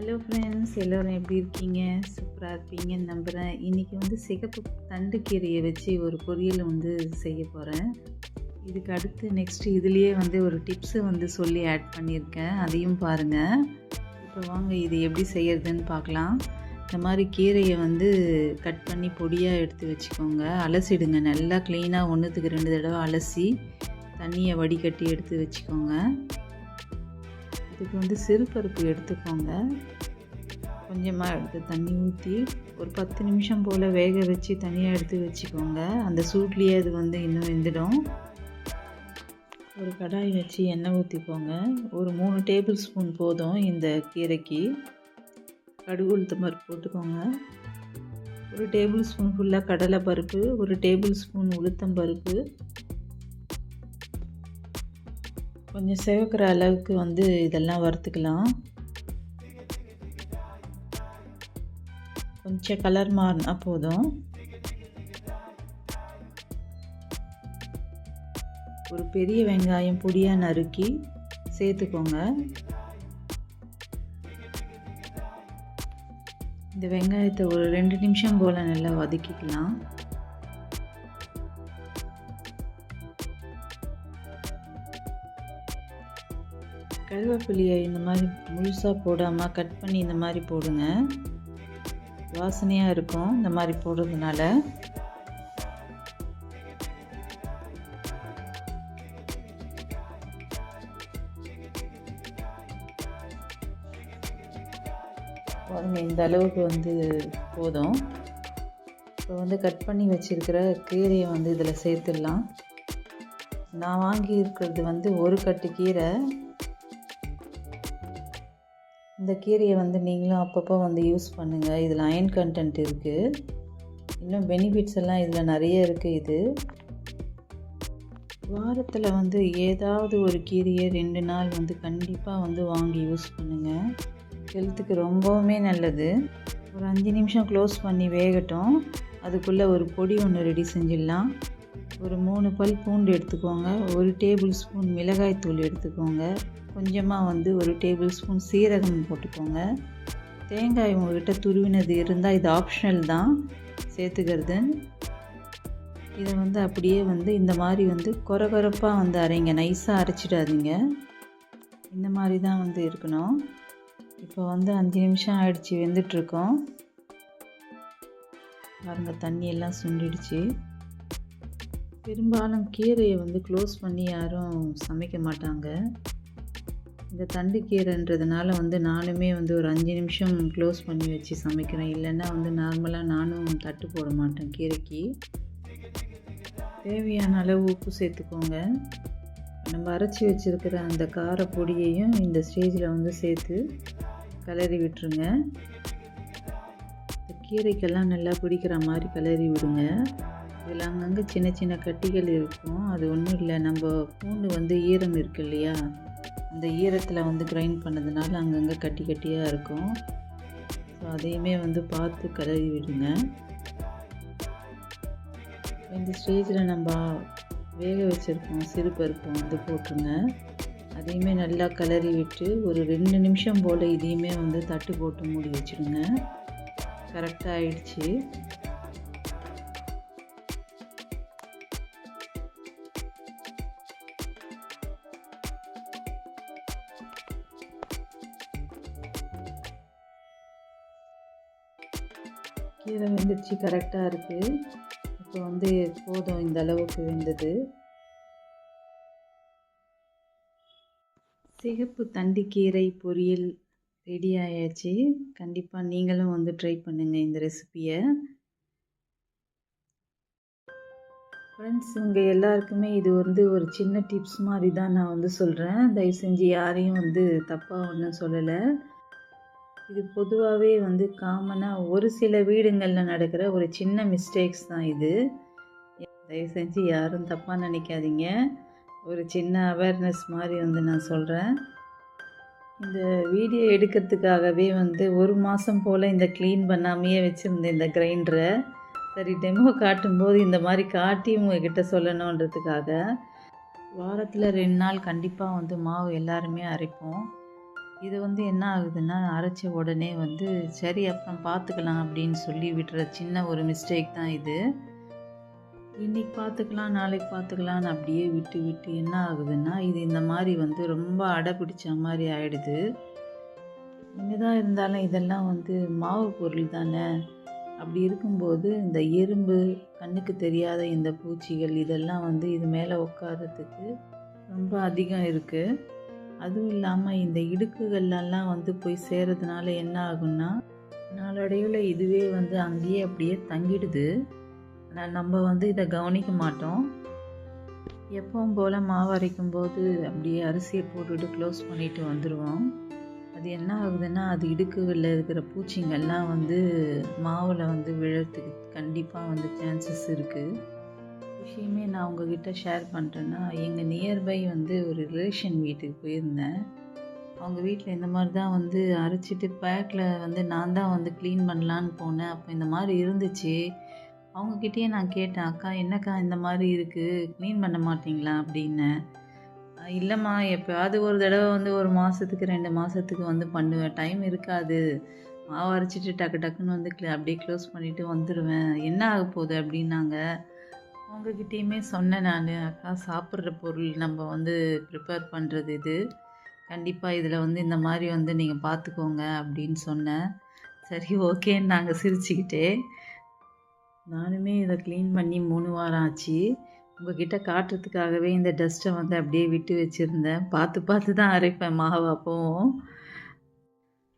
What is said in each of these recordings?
Hello friends எல்லோரும் எப்படி இருக்கீங்க? சூப்பராக இருப்பீங்கன்னு நம்புகிறேன் இன்றைக்கி வந்து சிகப்பு தண்டு கீரையை வச்சு ஒரு பொரியல் வந்து செய்ய போகிறேன் இதுக்கு அடுத்து நெக்ஸ்ட்டு இதுலேயே வந்து ஒரு டிப்ஸை வந்து சொல்லி ஆட் பண்ணியிருக்கேன். அதையும் பாருங்கள் இப்போ வாங்க இது எப்படி செய்கிறதுன்னு பார்க்கலாம். இந்த மாதிரி கீரையை வந்து கட் பண்ணி பொடியாக எடுத்து வச்சுக்கோங்க. அலசிடுங்க. நல்லா க்ளீனாக ஒன்றுத்துக்கு ரெண்டு தடவை அலசி தண்ணியை வடிகட்டி எடுத்து வச்சுக்கோங்க. இதுக்கு வந்து சிறுபருப்பு எடுத்துக்கோங்க. கொஞ்சமாக எடுத்து தண்ணி ஊற்றி ஒரு பத்து நிமிஷம் போல் வேக வச்சு தனியாக எடுத்து வச்சுக்கோங்க. அந்த சூட்லேயே அது வந்து இன்னும் வெந்துடும். ஒரு கடாய் வச்சு எண்ணெய் ஊற்றிக்கோங்க ஒரு மூணு டேபிள் ஸ்பூன் போதும் இந்த கீரைக்கு. கடுகு உளுத்தம் பருப்பு போட்டுக்கோங்க. ஒரு டேபிள் ஸ்பூன் ஃபுல்லாக கடலை பருப்பு ஒரு டேபிள் ஸ்பூன் உளுத்தம் பருப்பு கொஞ்சம் சிவக்கிற அளவுக்கு வந்து இதெல்லாம் வறுத்துக்கலாம். கொஞ்சம் கலர் மாறினா போதும். ஒரு பெரிய வெங்காயம் பொடியாக நறுக்கி சேர்த்துக்கோங்க. இந்த வெங்காயத்தை ஒரு ரெண்டு நிமிஷம் போல் நல்லா வதக்கிக்கலாம். கருவேப்பிலையை இந்த மாதிரி முழுசாக போடாமல் கட் பண்ணி இந்த மாதிரி போடுங்க. வாசனையாக இருக்கும் இந்த மாதிரி போடுறதுனால. பாருங்க இந்த அளவுக்கு வந்து போதும். இப்போ வந்து கட் பண்ணி வச்சுருக்கிற கீரையை வந்து இதில் சேர்த்துடலாம். நான் வாங்கி இருக்கிறது வந்து ஒரு கட்டு கீரை. இந்த கீரையை வந்து நீங்களும் அப்பப்போ வந்து யூஸ் பண்ணுங்கள் இதில் அயன் கண்டென்ட் இருக்குது இன்னும் பெனிஃபிட்ஸ் எல்லாம் இதில் நிறைய இருக்குது இது. வாரத்தில் வந்து ஏதாவது ஒரு கீரையை ரெண்டு நாள் வந்து கண்டிப்பாக வந்து வாங்கி யூஸ் பண்ணுங்கள் ஹெல்த்துக்கு ரொம்பவுமே நல்லது. ஒரு அஞ்சு நிமிஷம் க்ளோஸ் பண்ணி வேகட்டும். அதுக்குள்ளே ஒரு பொடி ஒன்று ரெடி செஞ்சிடலாம். ஒரு மூணு பல் பூண்டு எடுத்துக்கோங்க. ஒரு டேபிள் ஸ்பூன் மிளகாய்த்தூள் எடுத்துக்கோங்க. கொஞ்சமாக வந்து ஒரு டேபிள் ஸ்பூன் சீரகம் போட்டுக்கோங்க. தேங்காய் உங்கள்கிட்ட துருவினது இருந்தால் இது ஆப்ஷனல் தான். சேர்த்துக்கிறது. இதை வந்து அப்படியே வந்து இந்த மாதிரி வந்து கொர கொரப்பாக வந்து அரைங்க. நைஸாக அரைச்சிடாதீங்க. இந்த மாதிரி தான் வந்து இருக்கணும். இப்போ வந்து அஞ்சு நிமிஷம் ஆயிடுச்சு வெந்துட்டுருக்கோம். பாருங்கள் தண்ணியெல்லாம் சுண்டிடுச்சு. பெரும்பாலும் கீரையை வந்து க்ளோஸ் பண்ணி யாரும் சமைக்க மாட்டாங்க. இந்த தண்டு கீரைன்றதுனால வந்து நானுமே வந்து ஒரு அஞ்சு நிமிஷம் க்ளோஸ் பண்ணி வச்சு சமைக்கிறேன். இல்லைன்னா வந்து நார்மலாக நானும் தட்டு போட மாட்டேன் கீரைக்கு. தேவையான அளவு உப்பு சேர்த்துக்கோங்க. நம்ம அரைச்சி வச்சுருக்கிற அந்த கார பொடியையும் இந்த ஸ்டேஜில் வந்து சேர்த்து கிளறி விட்டுருங்க. இந்த கீரைக்கெல்லாம் நல்லா பிடிக்கிற மாதிரி கிளறி விடுங்க. இதில் அங்கங்கே சின்ன சின்ன கட்டிகள் இருக்கும். அது ஒன்றும் இல்லை. நம்ம பூண்டு வந்து ஈரம் இருக்கு இல்லையா? அந்த ஈரத்தில் வந்து கிரைண்ட் பண்ணதுனால அங்கங்கே கட்டி கட்டியாக இருக்கும். ஸோ அதையுமே வந்து பார்த்து கழுவி விடுங்க. இந்த ஸ்டேஜில் நம்ம வேக வச்சுருக்கோம் சிறுபருப்பு வந்து போட்டுருங்க. அதையுமே நல்லா கலறி விட்டு ஒரு ரெண்டு நிமிஷம் போல் இதையுமே வந்து தட்டு போட்டு மூடி வச்சுருங்க. கரெக்டாக ஆயிடுச்சு. கீரை வெந்துடுச்சு கரெக்டாக இருக்குது இப்போ வந்து போதும் இந்த அளவுக்கு வெந்தது. சிகப்பு தண்டி கீரை பொரியல் ரெடி ஆயாச்சு. கண்டிப்பாக நீங்களும் வந்து ட்ரை பண்ணுங்கள் இந்த ரெசிப்பியை ஃப்ரெண்ட்ஸ் உங்கள் எல்லாருக்குமே இது வந்து ஒரு சின்ன டிப்ஸ் மாதிரி தான் நான் வந்து சொல்கிறேன் தயவு செஞ்சு யாரையும் வந்து தப்பாக ஒன்றும் சொல்லலை. இது பொதுவாகவே வந்து காமனாக ஒரு சில வீடுங்களில் நடக்கிற ஒரு சின்ன மிஸ்டேக்ஸ் தான் இது. தயவு செஞ்சு யாரும் தப்பாக நினைக்காதீங்க. ஒரு சின்ன அவேர்னஸ் மாதிரி வந்து நான் சொல்கிறேன் இந்த வீடியோ எடுக்கிறதுக்காகவே வந்து ஒரு மாதம் போல் இந்த க்ளீன் பண்ணாமையே வச்சுருந்தேன் இந்த கிரைண்டரை சரி டெமோ காட்டும்போது இந்த மாதிரி காட்டி உங்ககிட்ட சொல்லணுன்றதுக்காக வாரத்தில் ரெண்டு நாள் கண்டிப்பாக வந்து மாவு எல்லாருமே அரைப்போம். இது வந்து என்ன ஆகுதுன்னா அரைச்ச உடனே வந்து சரி அப்புறம் பார்த்துக்கலாம் அப்படின்னு சொல்லி விடுற சின்ன ஒரு மிஸ்டேக் தான் இது. இன்றைக்கி பார்த்துக்கலாம் நாளைக்கு பார்த்துக்கலான்னு அப்படியே விட்டு விட்டு என்ன ஆகுதுன்னா இது இந்த மாதிரி வந்து ரொம்ப அடை பிடிச்ச மாதிரி ஆயிடுது. என்னதான் இருந்தாலும் இதெல்லாம் வந்து மாவு பொருள் தானே. அப்படி இருக்கும்போது இந்த எறும்பு கண்ணுக்கு தெரியாத இந்த பூச்சிகள் இதெல்லாம் வந்து இது மேலே உட்காரத்துக்கு ரொம்ப அதிகம் இருக்குது அதுவும் இல்லாமல் இந்த இடுக்குகள்லாம் வந்து போய் சேரதுனால என்ன ஆகும்னா நாளடைவில் இதுவே வந்து அங்கேயே அப்படியே தங்கிடுது. ஆனால் நம்ம வந்து இதை கவனிக்க மாட்டோம். எப்பவும் போல் மாவு அரைக்கும் போது அப்படியே அரிசியை போட்டுட்டு க்ளோஸ் பண்ணிட்டு வந்துடுவோம் அது என்ன ஆகுதுன்னா அது இடுக்குகளில் இருக்கிற பூச்சிங்கள்லாம் வந்து மாவில் வந்து விழறதுக்கு கண்டிப்பாக வந்து சான்சஸ் இருக்குது விஷயமே நான் உங்ககிட்ட ஷேர் பண்ணுறேன்னா எங்கள் நியர்பை வந்து ஒரு ரிலேஷன் வீட்டுக்கு போயிருந்தேன். அவங்க வீட்டில் இந்த மாதிரி தான் வந்து அரைச்சிட்டு பேக்கில் வந்து நான் தான் வந்து க்ளீன் பண்ணலான்னு போனேன். அப்போ இந்த மாதிரி இருந்துச்சு. அவங்கக்கிட்டேயே நான் கேட்டேன் அக்கா என்னக்கா இந்த மாதிரி இருக்குது க்ளீன் பண்ண மாட்டிங்களா? அப்படின்னு. இல்லைம்மா எப்போயாவது ஒரு தடவை வந்து ஒரு மாதத்துக்கு ரெண்டு மாதத்துக்கு வந்து பண்ணுவேன். டைம் இருக்காது. மாவு அரைச்சிட்டு டக்கு டக்குன்னு வந்து க்ள அப்படியே க்ளோஸ் பண்ணிவிட்டு வந்துடுவேன் என்ன ஆக போகுது? அப்படின்னாங்க. அவங்கக்கிட்டேயுமே சொன்னேன் நான். அக்கா சாப்பிட்ற பொருள் நம்ம வந்து ப்ரிப்பேர் பண்ணுறது இது. கண்டிப்பாக இதில் வந்து இந்த மாதிரி வந்து நீங்கள் பார்த்துக்கோங்க அப்படின்னு சொன்னேன். சரி ஓகேன்னு நாங்கள் சிரிச்சுக்கிட்டே. நானுமே இதை க்ளீன் பண்ணி மூணு வாரம் ஆச்சு. உங்ககிட்ட காட்டுறதுக்காகவே இந்த டஸ்ட்டை வந்து அப்படியே விட்டு வச்சுருந்தேன். பார்த்து பார்த்து தான் அரைப்பேன் மாவு அப்போவும்.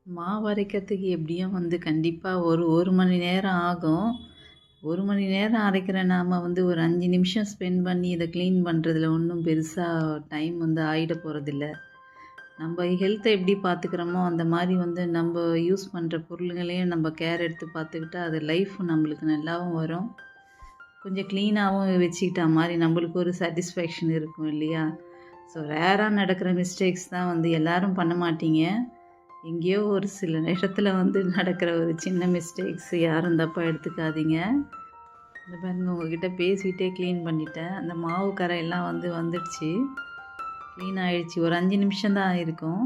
மாவு அரைக்கிறதுக்கு எப்படியும் வந்து கண்டிப்பாக ஒரு ஒரு மணி நேரம் ஆகும். ஒரு மணி நேரம் அரைக்கிற நாம் வந்து ஒரு அஞ்சு நிமிஷம் ஸ்பெண்ட் பண்ணி இதை க்ளீன் பண்ணுறதுல ஒன்றும் பெருசாக டைம் வந்து ஆகிட போகிறதில்ல நம்ம ஹெல்த்தை எப்படி பார்த்துக்கிறோமோ அந்த மாதிரி வந்து நம்ம யூஸ் பண்ணுற பொருளுங்களையும் நம்ம கேர் எடுத்து பார்த்துக்கிட்டா அது லைஃப் நம்மளுக்கு நல்லாவும் வரும். கொஞ்சம் க்ளீனாகவும் வச்சுக்கிட்டா மாதிரி நம்மளுக்கு ஒரு சாட்டிஸ்ஃபேக்ஷன் இருக்கும் இல்லையா? ஸோ ரேராக நடக்கிற மிஸ்டேக்ஸ் தான் வந்து எல்லோரும் பண்ண மாட்டீங்க. எங்கேயோ ஒரு சில நேரத்தில் வந்து நடக்கிற ஒரு சின்ன மிஸ்டேக்ஸ் யாரும் தப்பாக எடுத்துக்காதீங்க. இந்த பாருங்க உங்ககிட்ட பேசிகிட்டே க்ளீன் பண்ணிட்டேன். அந்த மாவு கரை எல்லாம் வந்து வந்துடுச்சு. க்ளீன் ஆகிடுச்சு ஒரு அஞ்சு நிமிஷம் தான் இருக்கும்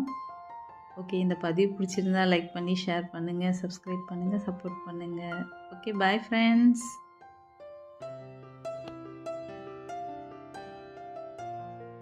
ஓகே இந்த பதிவு பிடிச்சிருந்தா லைக் பண்ணி ஷேர் பண்ணுங்கள் சப்ஸ்கிரைப் பண்ணுங்கள் சப்போர்ட் பண்ணுங்கள் ஓகே பாய் ஃப்ரெண்ட்ஸ்